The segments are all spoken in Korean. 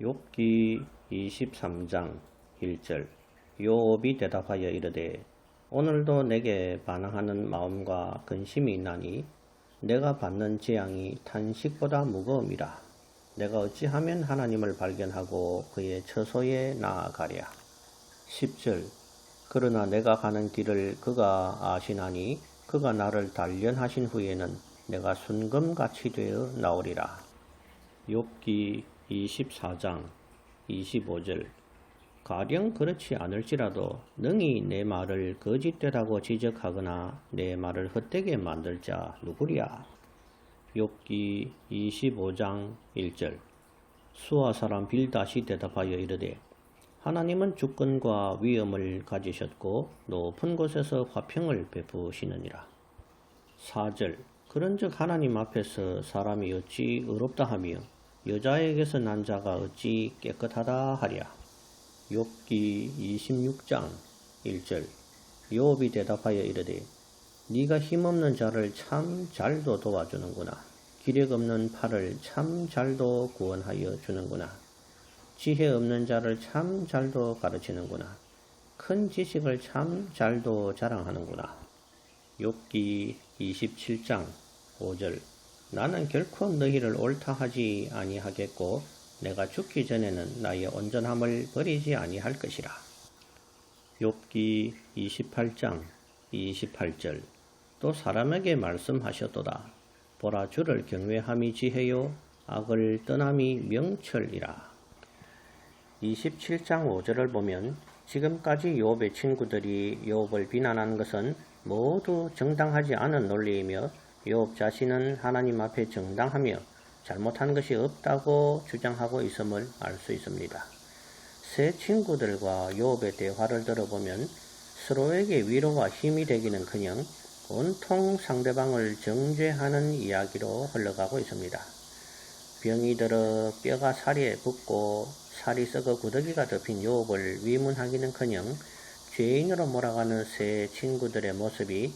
욥기 23장 1절. 요업이 대답하여 이르되 오늘도 내게 반항하는 마음과 근심이 있나니 내가 받는 재앙이 탄식보다 무거움이라. 내가 어찌하면 하나님을 발견하고 그의 처소에 나아가랴. 10절. 그러나 내가 가는 길을 그가 아시나니 그가 나를 단련하신 후에는 내가 순금같이 되어 나오리라. 욥기 24장 25절. 가령 그렇지 않을지라도 능히 내 말을 거짓되다고 지적하거나 내 말을 헛되게 만들 자 누구랴 욥기 25장 1절. 수아 사람 빌다시 대답하여 이르되 하나님은 주권과 위엄을 가지셨고 높은 곳에서 화평을 베푸시느니라. 4절. 그런즉 하나님 앞에서 사람이 어찌 의롭다 하며 여자에게서 난 자가 어찌 깨끗하다 하랴. 욥기 26장 1절 욥이 대답하여 이르되 네가 힘없는 자를 참 잘도 도와주는구나. 기력 없는 팔을 참 잘도 구원하여 주는구나. 지혜 없는 자를 참 잘도 가르치는구나. 큰 지식을 참 잘도 자랑하는구나. 욥기 27장 5절 나는 결코 너희를 옳다 하지 아니하겠고 내가 죽기 전에는 나의 온전함을 버리지 아니할 것이라. 욥기 28장 28절 또 사람에게 말씀하셨도다. 보라 주를 경외함이 지혜요 악을 떠남이 명철이라. 27장 5절을 보면 지금까지 욥의 친구들이 욥을 비난한 것은 모두 정당하지 않은 논리이며 욥 자신은 하나님 앞에 정당하며 잘못한 것이 없다고 주장하고 있음을 알 수 있습니다. 세 친구들과 욥의 대화를 들어보면 서로에게 위로와 힘이 되기는커녕 온통 상대방을 정죄하는 이야기로 흘러가고 있습니다. 병이 들어 뼈가 살에 붙고 살이 썩어 구더기가 덮인 욥을 위문하기는커녕 죄인으로 몰아가는 세 친구들의 모습이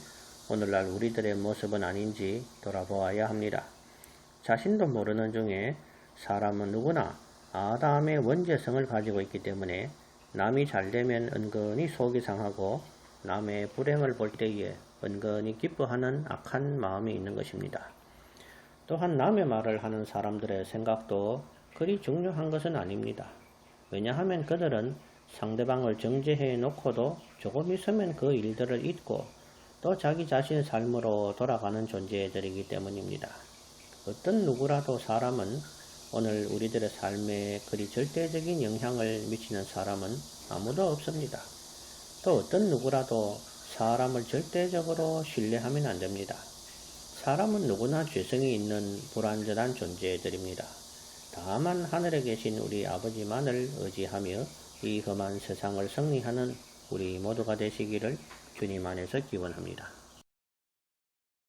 오늘날 우리들의 모습은 아닌지 돌아보아야 합니다. 자신도 모르는 중에 사람은 누구나 아담의 원죄성을 가지고 있기 때문에 남이 잘 되면 은근히 속이 상하고 남의 불행을 볼 때에 은근히 기뻐하는 악한 마음이 있는 것입니다. 또한 남의 말을 하는 사람들의 생각도 그리 중요한 것은 아닙니다. 왜냐하면 그들은 상대방을 정죄해 놓고도 조금 있으면 그 일들을 잊고 또 자기 자신의 삶으로 돌아가는 존재들이기 때문입니다. 어떤 누구라도 사람은 오늘 우리들의 삶에 그리 절대적인 영향을 미치는 사람은 아무도 없습니다. 또 어떤 누구라도 사람을 절대적으로 신뢰하면 안 됩니다. 사람은 누구나 죄성이 있는 불완전한 존재들입니다. 다만 하늘에 계신 우리 아버지만을 의지하며 이 험한 세상을 승리하는 우리 모두가 되시기를 주님 안에서 기원합니다.